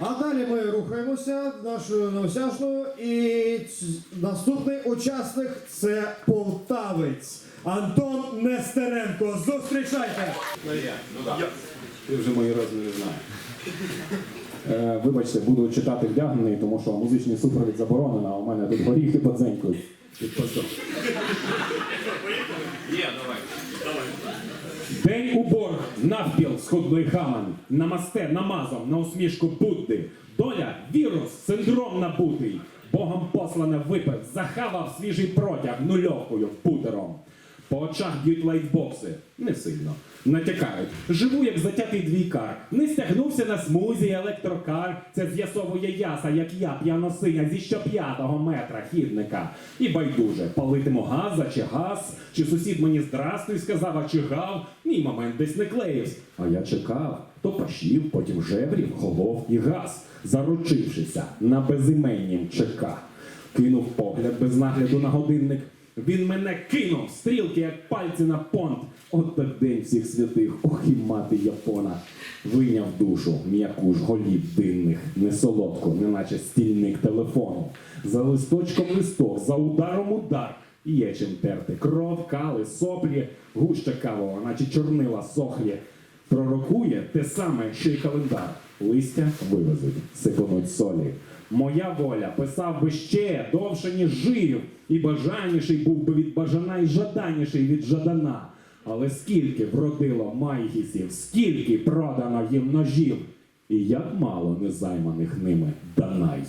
А далі ми рухаємося нашою неосяжною. І наступний учасник це полтавець Антон Нестеренко. Зустрічайте! Ти вже мої розміри знаєш. Е, вибачте, буду читати вдягнений, тому що музичний супровід заборонено, а у мене тут горіхи подзенькують. Під постом. День у борг, навпіл, схудлий хаман, намасте, намазом, на усмішку Будди. Доля, вірус, синдром набутий. Богом послане випив, захавав свіжий протяг нульовкою путером. По очах б'ють лайтбокси, не сильно. Натякають. Живу як затятий двійкар. Не стягнувся на смузі електрокар. Це з'ясовує яса, як я, п'яносиня зі щоп'ятого метра хідника. І байдуже, палитиму газа чи газ, чи сусід мені здрастуй сказав, а чи гав. Мій момент десь не клеївсь. А я чекав. То пашів, потім жебрів, голов і газ, заручившися на безіменнім ЧК. Кинув погляд без нагляду на годинник. Він мене кинув, стрілки, як пальці на понт. От так день всіх святих, ох і мати Япона. Вийняв душу, м'яку ж голів динних, не солодку, неначе стільник телефону. За листочком листок, за ударом удар. Є чим терти. Кров, кали, соплі, гуща кавова, наче чорнила сохлі. Пророкує те саме, що й календар. Листя вивезуть, сипануть солі. Моя воля писав би ще довше, ніж жив, і бажаніший був би від бажана, і жаданіший від жадана. Але скільки вродило майгісів, скільки продано їм ножів, і як мало незайманих ними данай.